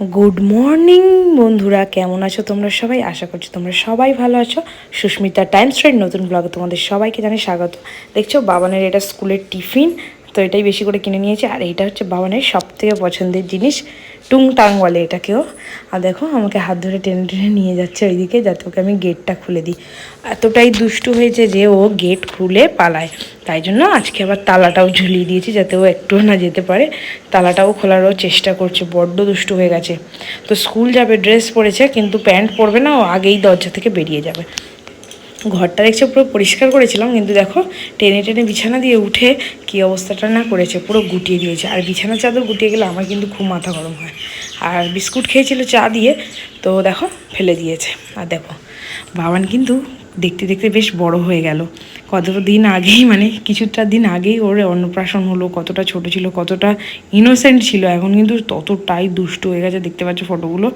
Good morning বন্ধুরা, কেমন আছো তোমরা সবাই? আশা করছি তোমরা সবাই ভালো আছো। সুস্মিতা টাইম স্ট্রেট নতুন ব্লগে তোমাদের সবাইকে জানে স্বাগত। দেখছ, বাবানের এটা স্কুলের টিফিন তো এটাই বেশি করে কিনে নিয়েছে। আর এইটা হচ্ছে বাবানের সব থেকে পছন্দের জিনিস, টুংটাং বলে এটাকেও। আর দেখো, আমাকে হাত ধরে টেনে টেনে নিয়ে যাচ্ছে ওইদিকে, যাতে ওকে আমি গেটটা খুলে দিই। এতটাই দুষ্টু হয়েছে যে ও গেট খুলে পালায়। তাই জন্য আজকে আবার তালাটাও ঝুলিয়ে দিয়েছি, যাতে ও একটুও না যেতে পারে। তালাটাও খোলারও চেষ্টা করছে, বড্ড দুষ্টু হয়ে গেছে। তো স্কুল যাবে ড্রেস পরেছে, কিন্তু প্যান্ট পরবে না, ও আগেই দরজা থেকে বেরিয়ে যাবে। ঘরটা দেখছে পুরো পরিষ্কার করেছিলাম, কিন্তু দেখো টেনে টেনে বিছানা দিয়ে উঠে কি অবস্থাটা না করেছে, পুরো গুটিয়ে দিয়েছে। আর বিছানা চাদর গুটিয়ে গেলে আমার কিন্তু খুব মাথা গরম হয়। আর বিস্কুট খেয়েছিল চা দিয়ে, তো দেখো ফেলে দিয়েছে। আর দেখো, বাবান কিন্তু দেখতে দেখতে বেশ বড় হয়ে গেল। কতটা দিন আগেই মানে কিছুটা দিন আগেই ওর অন্নপ্রাশন হলো, কতটা ছোট ছিল, কতটা ইনোসেন্ট ছিল। এখন কিন্তু ততটাই দুষ্ট হয়ে গেছে, দেখতে পাচ্ছ ফটোগুলো।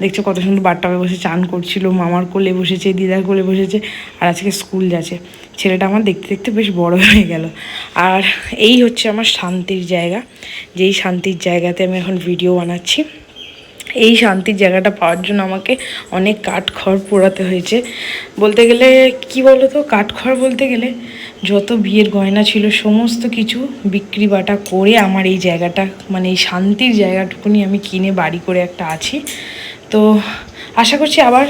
দেখছ কত সুন্দর বাট্টাবে বসে, চান করছিল, মামার কোলে বসেছে, দিদার কোলে বসেছে, আর আজকে স্কুল যাচ্ছে। ছেলেটা আমার দেখতে দেখতে বেশ বড় হয়ে গেল। আর এই হচ্ছে আমার শান্তির জায়গা। যেই শান্তির জায়গাতে আমি এখন ভিডিও বানাচ্ছি। এই শান্তির জায়গাটা পাওয়ার জন্য আমাকে অনেক কাঠখড় পোড়াতে হয়েছে। বলতে গেলে, কি বলতো? কাঠখড় বলতে গেলে যত বিয়ের গয়না ছিল, সমস্ত কিছু বিক্রি বাটা করে আমার এই জায়গাটা মানে এই শান্তির জায়গাটুকুনি আমি কিনে বাড়ি করে একটা আছি। তো আশা করছি আবার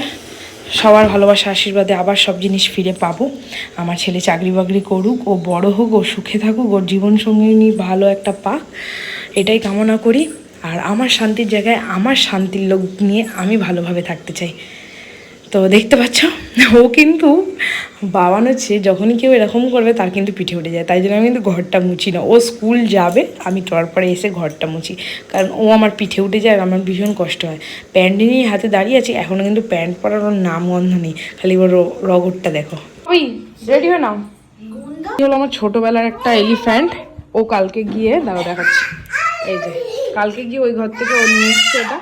সবার ভালোবাসা, আশীর্বাদে আবার সব জিনিস ফিরে পাবো। আমার ছেলে চাকরি বাকরি করুক, ও বড় হোক, ও সুখে থাকুক, ওর জীবনসঙ্গিনী ভালো একটা পাক, এটাই কামনা করি। আর আমার শান্তির জায়গায় আমার শান্তির লোক নিয়ে আমি ভালোভাবে থাকতে চাই। তো দেখতে পাচ্ছ ও কিন্তু বাবান হচ্ছে যখনই কেউ এরকম করবে তার কিন্তু পিঠে উঠে যায়। তাই জন্য আমি কিন্তু ঘরটা মুছি না। ও স্কুল যাবে আমি তারপরে এসে ঘরটা মুছি। কারণ ও আমার পিঠে উঠে যায় আর আমার ভীষণ কষ্ট হয়। প্যান্ট নিয়ে হাতে দাঁড়িয়ে আছি এখনও কিন্তু প্যান্ট পরার ওর নাম গন্ধ নেই। খালি ওর র- রগরটা দেখো। ওই রেডি হয়ে নাও। এই হলো আমার ছোটোবেলার একটা এলিফ্যান্ট। ও কালকে গিয়ে দাঁড়া দেখাচ্ছি। এই যে। কালকে গিয়ে ওই ঘর থেকে ও নিয়ে এসছে এটা।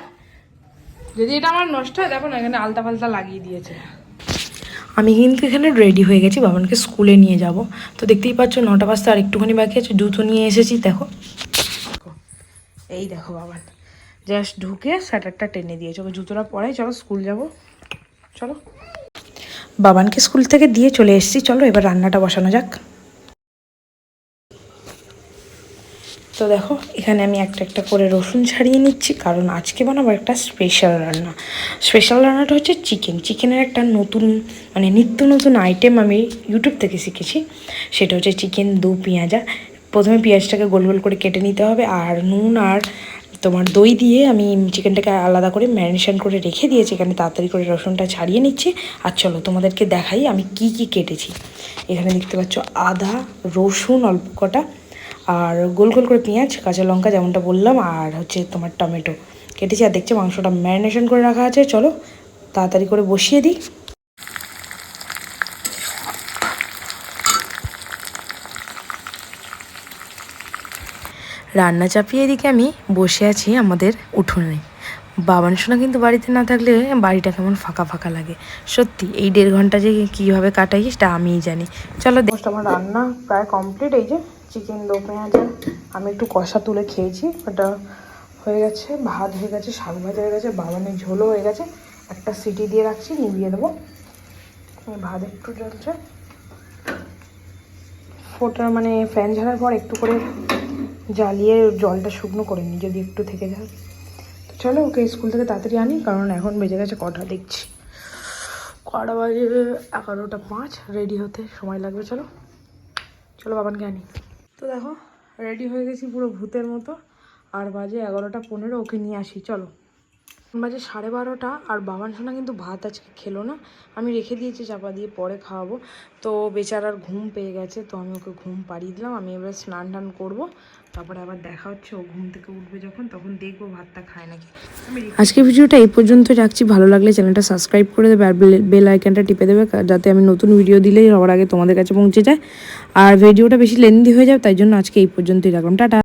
যদি এটা আমার নষ্ট হয় দেখো না এখানে আলতা ফালতা লাগিয়ে দিয়েছে। আমি কিন্তু এখানে রেডি হয়ে গেছি বাবানকে স্কুলে নিয়ে যাব। তো দেখতেই পাচ্ছ নটা বাজতে আর একটুখানি বাকি আছে জুতো নিয়ে এসেছি দেখো। এই দেখো বাবান জাস্ট ঢুকে স্যাটারটা টেনে দিয়েছে। ওকে জুতোটা পরে চলো স্কুল যাব। চলো। বাবানকে স্কুল থেকে দিয়ে চলে এসেছি চলো এবার রান্নাটা বসানো যাক। তো দেখো, এখানে আমি একটা একটা করে রসুন ছাড়িয়ে নিচ্ছি, কারণ আজকে বানাবো একটা স্পেশাল রান্না। স্পেশাল রান্নাটা হচ্ছে চিকেন চিকেনের একটা নতুন মানে নিত্য নতুন আইটেম আমি ইউটিউব থেকে শিখেছি। সেটা হচ্ছে চিকেন দু পেঁয়াজা। প্রথমে পেঁয়াজটাকে গোল গোল করে কেটে নিতে হবে, আর নুন আর তোমার দই দিয়ে আমি চিকেনটাকে আলাদা করে ম্যারিনেশন করে রেখে দিয়েছি, এখানে তাড়াতাড়ি করে রসুনটা ছাড়িয়ে নিচ্ছি। আর চলো, তোমাদেরকে দেখাই আমি কি কি কেটেছি। এখানে দেখতে পাচ্ছ আদা, রসুন, অল্প কটা। আর গোল গোল করে পেঁয়াজ, কাঁচা লঙ্কা যেমনটা বললাম, আর হচ্ছে তোমার টমেটো। কেটেছি আর দেখছি মাংসটা ম্যারিনেশন করে রাখা আছে, চলো তাড়াতাড়ি করে বসিয়ে দিই। রান্না চাপিয়ে এদিকে আমি বসে আছি আমাদের উঠোনে। বাবান সোনা কিন্তু বাড়িতে না থাকলে বাড়িটা কেমন ফাঁকা ফাঁকা লাগে। সত্যি, এই দেড় ঘণ্টা যে কীভাবে কাটাই সেটা আমিই জানি। চলো আমার রান্না প্রায় কমপ্লিট এই যে চিকেন দো পেঁয়াজা আমি একটু কষা তুলে খেয়েছি। ওটা হয়ে গেছে, ভাত হয়ে গেছে, শাক ভাজা হয়ে গেছে বাবানের ঝোলও হয়ে গেছে। একটা সিটি দিয়ে রাখছি, নিভিয়ে দেবো। ভাত একটু জ্বলছে। ফোটা মানে ফ্যান ঝাড়ার পর একটু করে জ্বালিয়ে জলটা শুকনো করে নিই যদি একটু থেকে যায়। চলো ওকে স্কুল থেকে তাড়াতাড়ি আনি, কারণ এখন বেজে গেছে কটা, দেখছি। কটা বাজে এগারোটা পাঁচ রেডি হতে সময় লাগবে, চলো। চলো বাবানকে আনি। তো দেখো রেডি হয়ে গেছি পুরো ভূতের মতো। আর বাজে এগারোটা পনেরো, ওকে নিয়ে আসি, চলো। বাজে সাড়ে বারোটা আর বাবান সোনা কিন্তু ভাত আজকে খেলো না। আমি রেখে দিয়েছি, চাপা দিয়ে পরে খাওয়াবো। তো বেচারার ঘুম পেয়ে গেছে, তো আমি ওকে ঘুম পাড়িয়ে দিলাম। আমি এবার স্নান টান করব, তারপরে আবার দেখা হচ্ছে, ও ঘুম থেকে উঠবে যখন, তখন দেখব ভাতটা খায় নাকি। আজকে ভিডিওটা এই পর্যন্ত রাখছি। ভালো লাগলে চ্যানেলটা সাবস্ক্রাইব করে দেবে, আর বেল আইকনটা টিপে দেবে যাতে আমি নতুন ভিডিও দিলেই সবার আগে তোমাদের কাছে পৌঁছে যায়। আর ভিডিওটা বেশি লেন্দি হয়ে যায় তাই জন্য আজকে এই পর্যন্তই রাখলাম। টাটা।